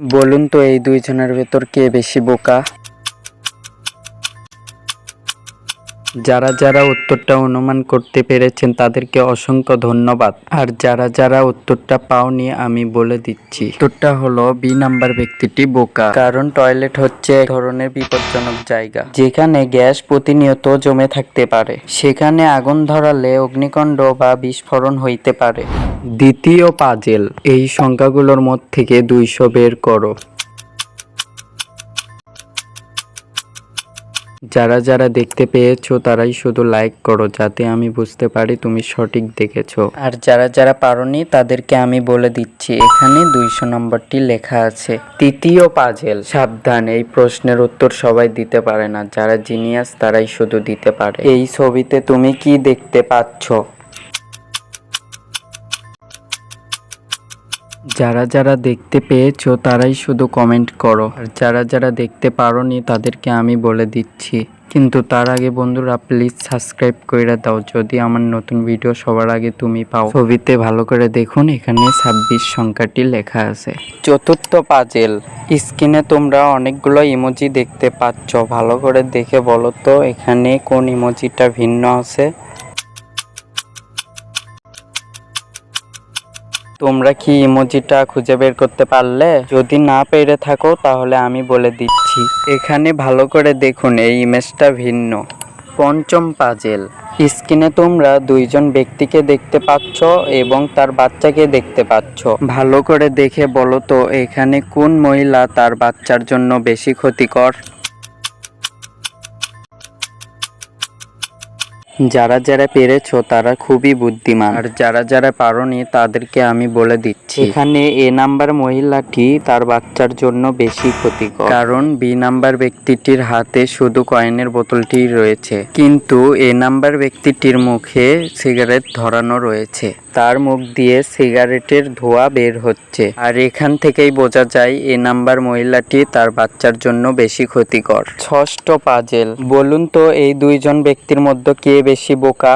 বলুন তো এই দুইজনের ভেতর কে বেশি বোকা? যারা যারা উত্তরটা অনুমান করতে পেরেছেন তাদেরকে অসংখ্য ধন্যবাদ। আর যারা যারা উত্তরটা পাওনি আমি বলে দিচ্ছি। উত্তরটা হলো বি নাম্বার ব্যক্তিটি বোকা। কারণ টয়লেট হচ্ছে এক ধরনের বিপজ্জনক জায়গা, যেখানে গ্যাস প্রতিনিয়ত জমে থাকতে পারে। সেখানে আগুন ধরালে অগ্নিকাণ্ড বা বিস্ফোরণ হইতে পারে। দ্বিতীয় পাজেল, এই সংখ্যাগুলোর মধ্যে থেকে দুইশো বের করো। যারা যারা দেখতে পেয়েছ, তারাই শুধু লাইক করো, যাতে আমি বুঝতে পারি তুমি সঠিক দেখেছ। আর যারা যারা পারোনি, তাদেরকে আমি বলে দিচ্ছি, এখানে দুইশো নম্বরটি লেখা আছে। তৃতীয় পাজেল, সাবধান, এই প্রশ্নের উত্তর সবাই দিতে পারে না। যারা জিনিয়াস, তারাই শুধু দিতে পারে। এই ছবিতে তুমি কি দেখতে পাচ্ছ? যারা যারা দেখতে পেয়েছ তারাই শুধু কমেন্ট করো। আর যারা যারা দেখতে পারোনি তাদেরকে আমি বলে দিচ্ছি। কিন্তু তার আগে বন্ধুরা প্লিজ সাবস্ক্রাইব করে দাও। যদি আমার নতুন ভিডিও সবার আগে তুমি পাও। ছবিতে ভালো করে দেখুন, এখানে ছাব্বিশ সংখ্যাটি লেখা আছে। চতুর্থ পাজেল। স্ক্রিনে তোমরা অনেকগুলো ইমোজি দেখতে পাচ্ছ। ভালো করে দেখে বলো তো, এখানে কোন ইমোজিটা ভিন্ন আছে? তোমরা কি ইমোজিটা খুঁজে বের করতে পারলে? যদি না পেরে থাকো, তাহলে আমি বলে দিচ্ছি। এখানে ভালো করে দেখুন, এই ইমেজটা ভিন্ন। পঞ্চম পাজেল। স্ক্রিনে তোমরা দুইজন ব্যক্তিকে দেখতে পাচ্ছ এবং তার বাচ্চাকে দেখতে পাচ্ছ। ভালো করে দেখে বলো তো, এখানে কোন মহিলা তার বাচ্চার জন্য বেশি ক্ষতিকর? যারা যারা পেরেছ তারা খুবই বুদ্ধিমান। আর যারা যারা পারোনি তাদেরকে আমি বলে দিচ্ছি। এখানে এ নাম্বার মহিলাটি তার বাচ্চার জন্য বেশি ক্ষতিকর। কারণ বি নাম্বার ব্যক্তিটির হাতে শুধু কয়েনের বোতলটি রয়েছে। কিন্তু এ নাম্বার ব্যক্তিটির মুখে সিগারেট ধরানো রয়েছে। তার মুখ দিয়ে সিগারেটের ধোঁয়া বের হচ্ছে। আর এখান থেকেই বোঝা যায়, এ নাম্বার মহিলাটি তার বাচ্চার জন্য বেশি ক্ষতিকর। ষষ্ঠ পাজেল। বলুন তো, এই দুইজন ব্যক্তির মধ্যে কে বেশি বোকা?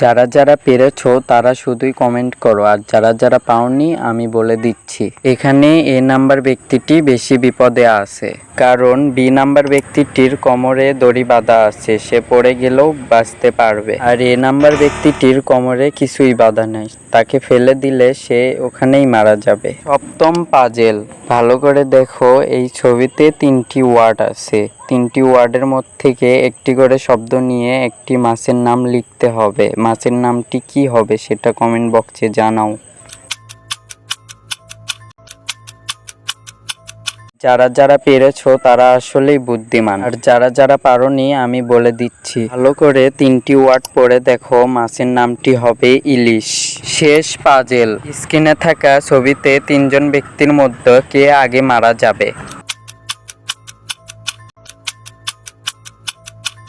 যারা যারা পেরেছ তারা শুধুই কমেন্ট করো, আর যারা যারা পাওনি আমি বলে দিচ্ছি। এখানে এ নাম্বার ব্যক্তিটি বেশি বিপদে আছে, কারণ বি নাম্বার ব্যক্তিটির কোমরে দড়ি বাঁধা আছে, সে পড়ে গেলেও বাঁচতে পারবে। আর এ নাম্বার ব্যক্তিটির কোমরে কিছুই বাঁধা নেই, তাকে ফেলে দিলে সে ওখানেই মারা যাবে। সপ্তম পাজেল, ভালো করে দেখো, এই ছবিতে তিনটি ওয়ার্ড আছে। তিনটি ওয়ার্ডের মধ্যে থেকে একটি করে শব্দ নিয়ে একটি মাছের নাম লিখতে হবে। মাছের নামটি কি হবে সেটা কমেন্ট বক্সে জানাও। যারা যারা পেরেছ তারা আসলেই বুদ্ধিমান। আর যারা যারা পারোনি আমি বলে দিচ্ছি। ভালো করে তিনটি ওয়ার্ড পড়ে দেখো মাছের নামটি হবে ইলিশ। শেষ পাজেল। স্ক্রিনে থাকা ছবিতে তিনজন ব্যক্তির মধ্যে কে আগে মারা যাবে?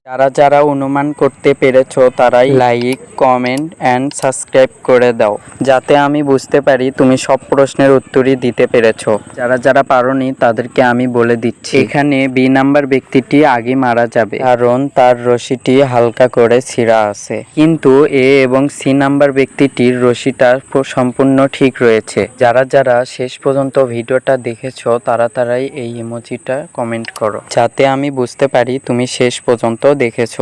যারা যারা অনুমান করতে পেরেছ তারাই লাইক, কমেন্ট অ্যান্ড সাবস্ক্রাইব করে দাও। যাতে আমি বুঝতে পারি তুমি সব প্রশ্নের উত্তরই দিতে পেরেছ। যারা যারা পারোনি তাদেরকে আমি বলে দিচ্ছি। এখানে বি নাম্বার ব্যক্তিটি আগে মারা যাবে। কারণ তার রশিটি হালকা করে ছিঁড়া আছে। কিন্তু এ এবং সি নাম্বার ব্যক্তিটির রশিটা সম্পূর্ণ ঠিক রয়েছে। যারা যারা শেষ পর্যন্ত ভিডিওটা দেখেছ তারা তারাই এই ইমোজিটা কমেন্ট করো। যাতে আমি বুঝতে পারি তুমি শেষ পর্যন্ত দেখেছ।